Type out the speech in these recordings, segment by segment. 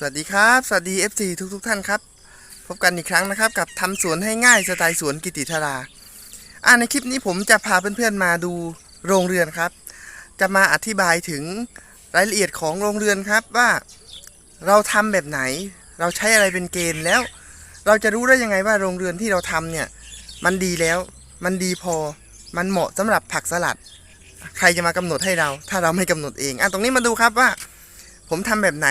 สวัสดีครับ สวัสดี FC ทุกทุกท่านครับ พบกันอีกครั้งนะครับ กับทำสวนให้ง่ายสไตล์สวนกิติธาราอ่าในคลิปนี้ผมจะพาเพื่อนๆมาดูโรงเรือนครับ จะมาอธิบายถึงรายละเอียดของโรงเรือนครับว่าเราทำแบบไหน เราใช้อะไรเป็นเกณฑ์แล้ว เราจะรู้ได้ยังไงว่าโรงเรือนที่เราทำเนี่ยมันดีแล้ว มันดีพอ มันเหมาะสำหรับผักสลัด ใครจะมากำหนดให้เรา ถ้าเราไม่กำหนดเองอะตรงนี้มาดูครับว่า ผมทำแบบไหน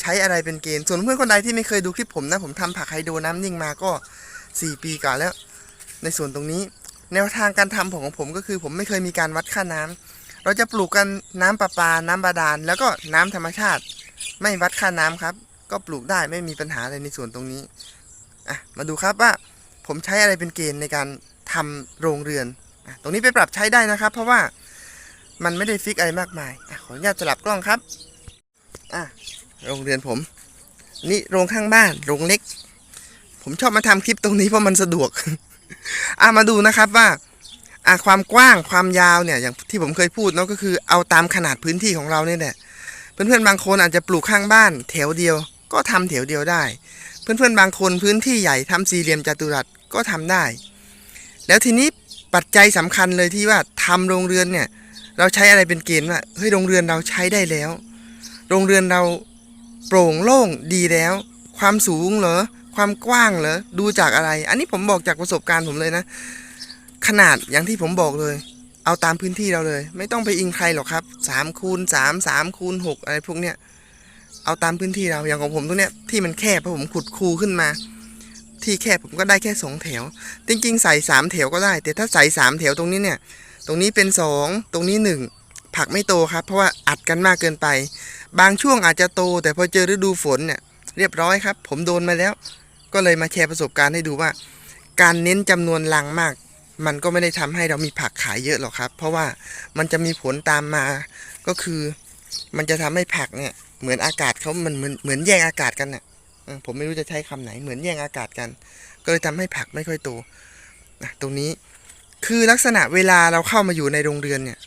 ใช้อะไรเป็นเกณฑ์ส่วนเพื่อนคนใดที่ไม่เคยดูคลิปผมนะ ผมทำผักไฮโดรน้ำนิ่งมาก็ 4 ปีก่อนแล้ว ในส่วนตรงนี้ แนวทางการทำของผมก็คือ ผมไม่เคยมีการวัดค่าน้ำเราจะปลูกกันน้ำประปา น้ำบาดาล แล้วก็น้ำธรรมชาติ ไม่วัดค่าน้ำครับ ก็ปลูกได้ไม่มีปัญหาอะไรในส่วนตรงนี้อะมาดูครับว่าผมใช้อะไรเป็นเกณฑ์ในการทำโรงเรือนอตรงนี้ไปปรับใช้ได้นะครับ เพราะว่ามันไม่ได้ฟิกอะไรมากมายอขออนุญาตสลับกล้องครับอะ โรงเรือนผม นี่โรงข้างบ้าน โรงเล็ก ผมชอบมาทำคลิปตรงนี้เพราะมันสะดวกอะมาดูนะครับว่าอะความกว้างความยาวเนี่ยอย่างที่ผมเคยพูดเนาะก็คือเอาตามขนาดพื้นที่ของเราเนี่ยแหละเพื่อนๆบางคนอาจจะปลูกข้างบ้าน แถวเดียว ก็ทำแถวเดียวได้ เพื่อนๆบางคนพื้นที่ใหญ่ทำสี่เหลี่ยมจัตุรัสก็ทำได้ แล้วทีนี้ปัจจัยสำคัญเลยที่ว่าทำโรงเรือนเนี่ย เราใช้อะไรเป็นเกณฑ์ว่าเฮ้ยโรงเรือนเราใช้ได้แล้ว โรงเรือนเรา โปร่งโล่งดีแล้ว ความสูงเหรอ ความกว้างเหรอ ดูจากอะไร อันนี้ผมบอกจากประสบการณ์ผมเลยนะ ขนาดอย่างที่ผมบอกเลย เอาตามพื้นที่เราเลย ไม่ต้องไปอิงใครหรอกครับ3คูณ3 3คูณ6อะไรพวกเนี้ย เอาตามพื้นที่เรา อย่างของผมตรงเนี้ยที่มันแคบเพราะผมขุดคูขึ้นมา ที่แคบผมก็ได้แค่สองแถว จริงๆ ใส่สามแถวก็ได้ แต่ถ้าใส่สามแถวตรงนี้เนี่ย ตรงนี้เป็นสองตรงนี้หนึ่งผักไม่โตครับ เพราะว่าอัดกันมากเกินไปบางช่วงอาจจะโต แต่พอเจอฤดูฝนเนี่ยเรียบร้อยครับ ผมโดนมาแล้ว ก็เลยมาแชร์ประสบการณ์ให้ดูว่า การเน้นจำนวนลังมาก มันก็ไม่ได้ทำให้เรามีผักขายเยอะหรอกครับ เพราะว่ามันจะมีผลตามมาก็คือมันจะทำให้ผักเนี่ยเหมือนอากาศเขามันเหมือนเหมือนแย่งอากาศกันน่ะผมไม่รู้จะใช้คำไหนเหมือนแย่งอากาศกัน ก็เลยทำให้ผักไม่ค่อยโตนะตรงนี้คือลักษณะเวลาเราเข้ามาอยู่ในโรงเรือนเนี่ย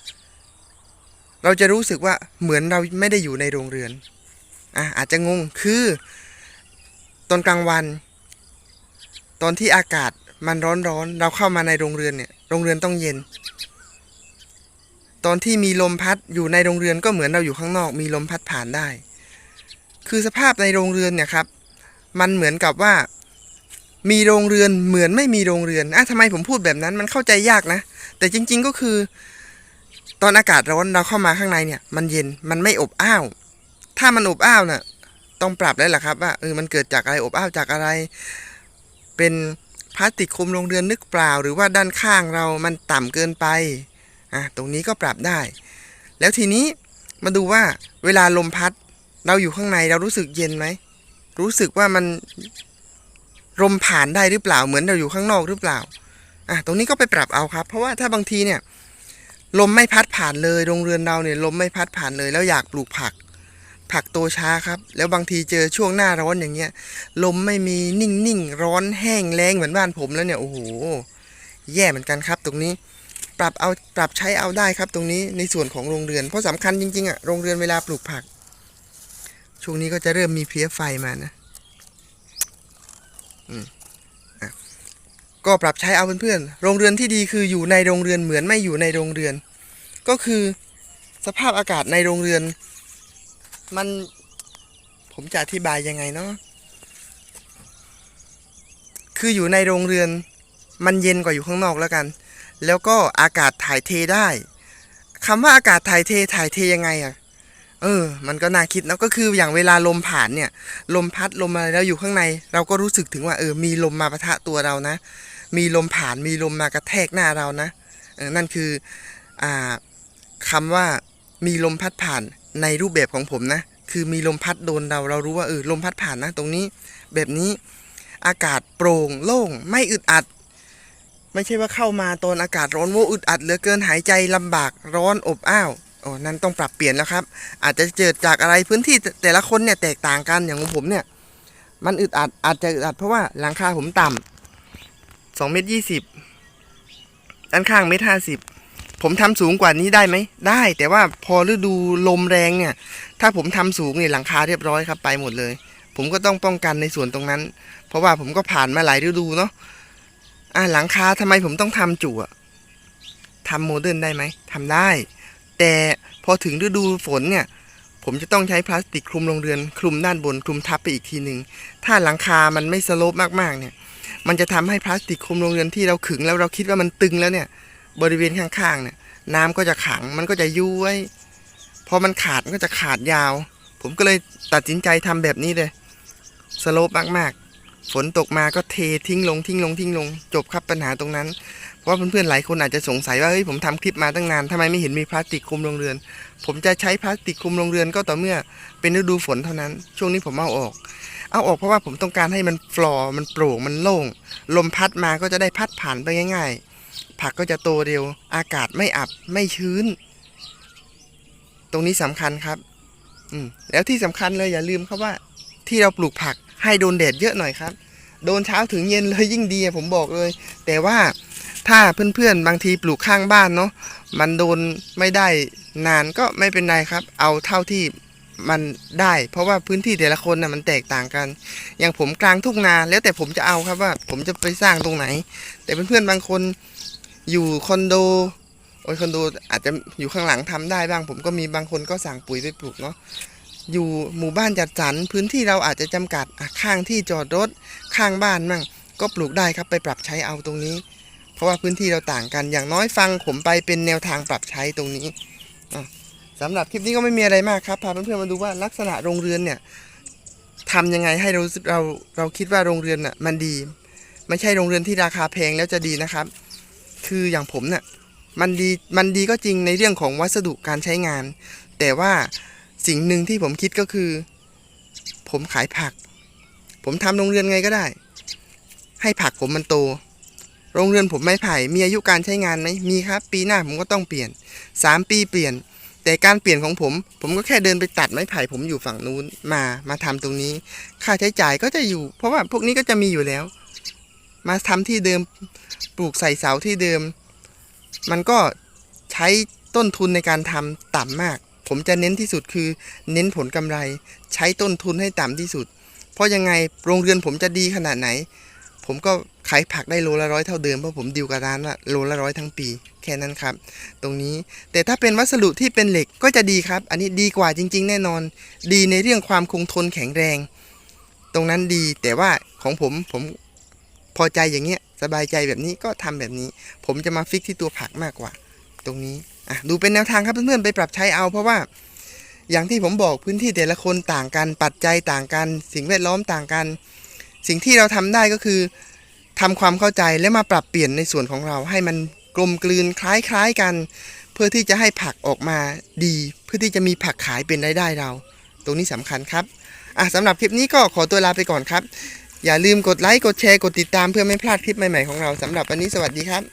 เราจะรู้สึกว่าเหมือนเราไม่ได้อยู่ในโรงเรือนอะอาจจะงงคือตอนกลางวัน ตอนที่อากาศมันร้อนๆเราเข้ามาในโรงเรือนเนี่ยโรงเรือนต้องเย็น ตอนที่มีลมพัดอยู่ในโรงเรือนก็เหมือนเราอยู่ข้างนอก มีลมพัดผ่านได้ คือสภาพในโรงเรือนเนี่ยครับ มันเหมือนกับว่า มีโรงเรือนเหมือนไม่มีโรงเรือนอะทำไมผมพูดแบบนั้นมันเข้าใจยากนะ แต่จริง ๆก็คือ ตอนอากาศร้อนเราเข้ามาข้างในเนี่ย มันเย็นมันไม่อบอ้าว ถ้ามันอบอ้าวน่ะ ต้องปรับแล้วล่ะครับว่าเออมันเกิดจากอะไรอบอ้าวจากอะไร เป็นพลาสติกคลุมโรงเรือนนึกเปล่า หรือว่าด้านข้างเรามันต่ำเกินไปอะตรงนี้ก็ปรับได้ แล้วทีนี้มาดูว่าเวลาลมพัด เราอยู่ข้างในเรารู้สึกเย็นไหมรู้สึกว่ามันลมผ่านได้หรือเปล่าเหมือนเราอยู่ข้างนอกหรือเปล่าอะตรงนี้ก็ไปปรับเอาครับ เพราะว่าถ้าบางทีเนี่ย ลมไม่พัดผ่านเลยโรงเรือนเราเนี่ยลมไม่พัดผ่านเลย แล้วอยากปลูกผัก ผักโตช้าครับ แล้วบางทีเจอช่วงหน้าร้อนอย่างเงี้ย ลมไม่มีนิ่งๆร้อนแห้งแรงเหมือนบ้านผมแล้วเนี่ยโอ้โหแย่เหมือนกันครับ ตรงนี้ ปรับเอาปรับใช้เอาได้ครับตรงนี้ในส่วนของโรงเรือน เพราะสำคัญจริงๆอะโรงเรือนเวลาปลูกผัก ช่วงนี้ก็จะเริ่มมีเพลี้ยไฟมานะ อืมอะ ก็ปรับใช้เอาเพื่อนๆ โรงเรือนที่ดีคืออยู่ในโรงเรือนเหมือนไม่อยู่ในโรงเรือน ก็คือสภาพอากาศในโรงเรือน มันผมจะอธิบายยังไงเนาะ คืออยู่ในโรงเรือน มันเย็นกว่าอยู่ข้างนอกแล้วกัน แล้วก็อากาศถ่ายเทได้คำว่าอากาศถ่ายเทถ่ายเทยังไงอะเออ มันก็น่าคิดแล้วก็คืออย่างเวลาลมผ่านเนี่ย ลมพัดลมอะไรแล้วอยู่ข้างใน เราก็รู้สึกถึงว่าเออ มีลมมาปะทะตัวเรานะ มีลมผ่านมีลมมากระแทกหน้าเรานะนั่นคืออคำว่ามีลมพัดผ่านในรูปแบบของผมนะ คือมีลมพัดโดนเราเรารู้ว่าเออลมพัดผ่านนะตรงนี้ แบบนี้อากาศโปร่งโล่งไม่อึดอัด ไม่ใช่ว่าเข้ามาตอนอากาศร้อนโวอึดอัดเหลือเกินหายใจลำบากร้อนอบอ้าวโอ้นั่นต้องปรับเปลี่ยนแล้วครับ อาจจะเกิดจากอะไรพื้นที่แต่แต่ละคนเนี่ยแตกต่างกันอย่างของผมเนี่ย มันอึดอัดอาจจะอึดอัดเพราะว่าหลังคาผมต่ำ สองเมตรยี่สิบด้านข้างเมตรห้าสิบผมทำสูงกว่านี้ได้ไหมได้ แต่ว่าพอฤดูลมแรงเนี่ย ถ้าผมทำสูงเนี่ยหลังคาเรียบร้อยครับไปหมดเลย ผมก็ต้องป้องกันในส่วนตรงนั้น เพราะว่าผมก็ผ่านมาหลายฤดูเนาะอะหลังคาทำไมผมต้องทำจั่วทำโมเดิร์นได้ไหมทำได้ แต่พอถึงฤดูฝนเนี่ย ผมจะต้องใช้พลาสติกคลุมโรงเรือน คลุมด้านบนคลุมทับไปอีกทีหนึ่งถ้าหลังคามันไม่สโลปมากๆเนี่ย มันจะทำให้พลาสติกคลุมโรงเรือนที่เราขึงแล้วเราคิดว่ามันตึงแล้วเนี่ย บริเวณข้างๆเนี่ย น้ำก็จะขังมันก็จะยุ้ยพอมันขาดมันก็จะขาดยาว ผมก็เลยตัดสินใจทำแบบนี้เลยสโลปมากๆ ฝนตกมาก็เททิ้งลงทิ้งลงทิ้งลง จบครับปัญหาตรงนั้น เพราะว่าเพื่อนๆหลายคนอาจจะสงสัยว่าเฮ้ยผมทำคลิปมาตั้งนานทำไมไม่เห็นมีพลาสติกคลุมโรงเรือน ผมจะใช้พลาสติกคลุมโรงเรือนก็ต่อเมื่อเป็นฤดูฝนเท่านั้น ช่วงนี้ผมเอาออก เอาออกเพราะว่าผมต้องการให้มันฟลอร์มันโปร่งมันโล่ง ลมพัดมาก็จะได้พัดผ่านไปง่าย ๆ ผักก็จะโตเร็ว อากาศไม่อับไม่ชื้น ตรงนี้สำคัญครับ อืมแล้วที่สำคัญเลยอย่าลืมครับว่า ที่เราปลูกผักให้โดนแดดเยอะหน่อยครับ โดนเช้าถึงเย็นเลยยิ่งดีผมบอกเลย แต่ว่าถ้าเพื่อนๆบางทีปลูกข้างบ้านเนาะมันโดนไม่ได้นานก็ไม่เป็นไรครับ เอาเท่าที่ มันได้ เพราะว่าพื้นที่แต่ละคนนะ่ะมันแตกต่างกัน อย่างผมกลางทุ่งนาแล้วแต่ผมจะเอาครับว่า ผมจะไปสร้างตรงไหน แต่เพื่อนๆบางคนอยู่คอนโดโอ้ยคอนโดอาจจะอยู่ข้างหลังทำได้บ้าง ผมก็มีบางคนก็สั่งปุ๋ยไปปลูกเนาะอยู่หมู่บ้านจัดสรรพื้นที่เราอาจจะจำกัดข้างที่จอดรถข้างบ้านมั่งก็ปลูกได้ครับไปปรับใช้เอาตรงนี้ เพราะว่าพื้นที่เราต่างกันอย่างน้อยฟังผมไปเป็นแนวทางปรับใช้ตรงนี้อะ สำหรับคลิปนี้ก็ไม่มีอะไรมากครับพาเพื่อนๆมาดูว่าลักษณะโรงเรือนเนี่ยทำยังไงให้เราเราเราคิดว่าโรงเรือนน่ะมันดี ไม่ใช่โรงเรือนที่ราคาแพงแล้วจะดีนะครับ คืออย่างผมเนี่ยมันดีมันดีก็จริงในเรื่องของวัสดุการใช้งาน แต่ว่าสิ่งหนึ่งที่ผมคิดก็คือ ผมขายผัก ผมทำโรงเรือนไงก็ได้ ให้ผักผมมันโต โรงเรือนผมไม้ไผ่มีอายุการใช้งานไหมมีครับ ปีหน้าผมก็ต้องเปลี่ยน 3 ปีเปลี่ยน แต่การเปลี่ยนของผม ผมก็แค่เดินไปตัดไม้ไผ่ผมอยู่ฝั่งนู้นมามาทำตรงนี้ ค่าใช้จ่ายก็จะอยู่ เพราะว่าพวกนี้ก็จะมีอยู่แล้ว มาทำที่เดิมปลูกใส่เสาที่เดิม มันก็ใช้ต้นทุนในการทำต่ำมาก ผมจะเน้นที่สุดคือ เน้นผลกำไร ใช้ต้นทุนให้ต่ำที่สุด เพราะยังไงโรงเรือนผมจะดีขนาดไหน ผมก็ ขายผักได้โลละร้อยเท่าเดิมเพราะผมดิวกับร้านว่าโลละร้อยทั้งปี แค่นั้นครับ ตรงนี้แต่ถ้าเป็นวัสดุที่เป็นเหล็กก็จะดีครับ อันนี้ดีกว่าจริง ๆ แน่นอน ดีในเรื่องความคงทนแข็งแรง ตรงนั้นดีแต่ว่าของผมผมพอใจอย่างเงี้ยสบายใจแบบนี้ก็ทำแบบนี้ ผมจะมาฟิกที่ตัวผักมากกว่า ตรงนี้อะดูเป็นแนวทางครับเพื่อนๆไปปรับใช้เอาเพราะว่าอย่างที่ผมบอกพื้นที่แต่ละคนต่างกันปัจจัยต่างกัน สิ่งแวดล้อมต่างกัน สิ่งที่เราทำได้ก็คือ ทำความเข้าใจและมาปรับเปลี่ยนในส่วนของเราให้มันกลมกลืนคล้ายๆกัน เพื่อที่จะให้ผักออกมาดี เพื่อที่จะมีผักขายเป็นรายได้เรา ตรงนี้สำคัญครับอะสำหรับคลิปนี้ก็ขอตัวลาไปก่อนครับ อย่าลืมกดไลค์กดแชร์กดติดตามเพื่อไม่พลาดคลิปใหม่ๆของเราสำหรับวันนี้สวัสดีครับ